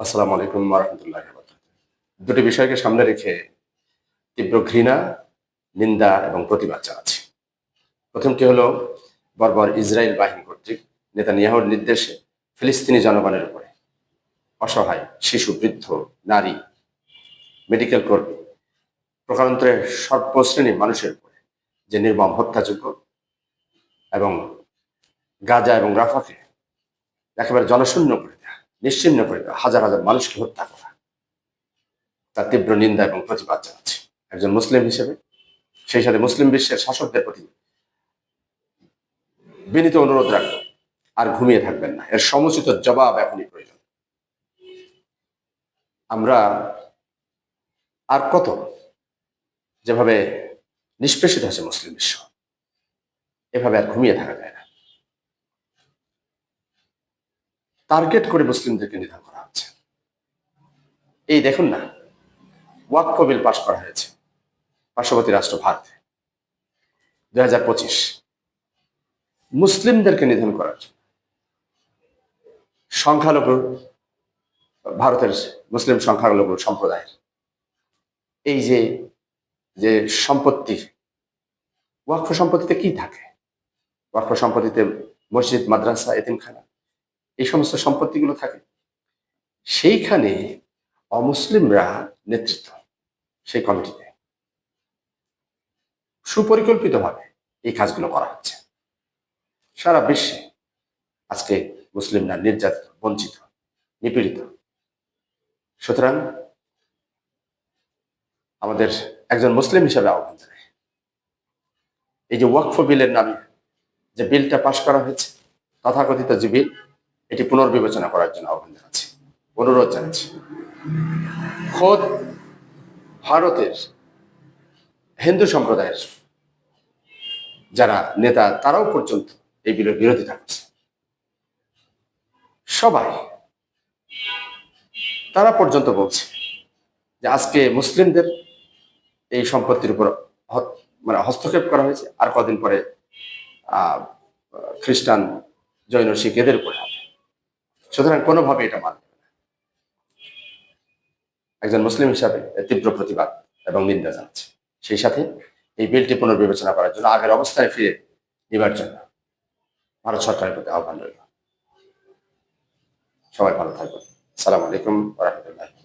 আসসালামু আলাইকুম রহমতুল্লাহ দুটি বিষয়কে সামনে রেখে তীব্র ঘৃণা, নিন্দা এবং প্রতিবাদ জানাচ্ছি। প্রথমটি হলো বর্বর ইসরায়েল বাহিনী কর্তৃক নেতানিয়াহুর নির্দেশে ফিলিস্তিনি জনগণের উপরে অসহায়, শিশু, বৃদ্ধ, নারী, মেডিকেল কর্মী, প্রকারান্তরে সর্বশ্রেণীর মানুষের উপরে যে নির্মম হত্যাযোগ্য এবং গাজা এবং রাফাকে একেবারে জনশূন্য করে নিশ্চিন্ন করে হাজার হাজার মানুষকে হত্যা করা। তার তীব্র নিন্দা এবং প্রতিবাদ জানাচ্ছি। একজন মুসলিম হিসেবে, সেই সাথে মুসলিম বিশ্বের শাসকদের প্রতি বিনীত অনুরোধ রাখব, আর ঘুমিয়ে থাকবেন না। এর সমুচিত জবাব এখনই প্রয়োজন। আমরা আর কত যেভাবে নিষ্পেষিত হয়েছে মুসলিম বিশ্ব, এভাবে আর ঘুমিয়ে থাকা যায় না। টার্গেট করে মুসলিমদেরকে নিধন করা হচ্ছে। এই দেখুন না ওয়াক্য বিল পাশ করা হয়েছে পার্শ্ববর্তী রাষ্ট্র ভারতে। দুই হাজার পঁচিশ, মুসলিমদেরকে নিধন করার জন্য সংখ্যালঘু ভারতের মুসলিম সংখ্যালঘু সম্প্রদায়ের এই যে যে সম্পত্তি, ওয়াক্ফ সম্পত্তিতে কি থাকে? ওয়াক্ফ সম্পত্তিতে মসজিদ, মাদ্রাসা, এতিমখানা এই সমস্ত সম্পত্তিগুলো থাকে। সেইখানে অমুসলিমরা নেতৃত্ব সেই কমিটিতে। সুপরিকল্পিতভাবে এই কাজগুলো করা হচ্ছে। সারা বিশ্বে আজকে মুসলিমরা নির্যাতিত, বঞ্চিত, নিপীড়িত। সুতরাং আমাদের একজন মুসলিম হিসাবে আহ্বান জানাই। এই যে ওয়াকফ বিলের নামে যে বিলটা পাশ করা হয়েছে, তথাকথিত যে বিল এটি পুনর্বিবেচনা করার জন্য আহ্বান জানাচ্ছি। অনুরোধ জানাচ্ছি। খোদ ভারতের হিন্দু সম্প্রদায়ের যারা নেতা, তারাও পর্যন্ত এই বিলের বিরোধিতা করছে। সবাই, তারা পর্যন্ত বলছে যে আজকে মুসলিমদের এই সম্পত্তির উপর মানে হস্তক্ষেপ করা হয়েছে। আর কদিন পরে খ্রিস্টান জৈন শিখ এদের উপরে সুতরাং কোনোভাবে এটা মানবে একজন মুসলিম হিসাবে তীব্র প্রতিবাদ এবং নিন্দা জানাচ্ছে। সেই সাথে এই বিলটি পুনর্বিবেচনা করার জন্য আগের অবস্থায় ফিরে নেবার জন্য ভারত সরকারের প্রতি আহ্বান রইল। সবাই ভালো থাকবেন। সালাম আলাইকুম রহমতুল্লাহ।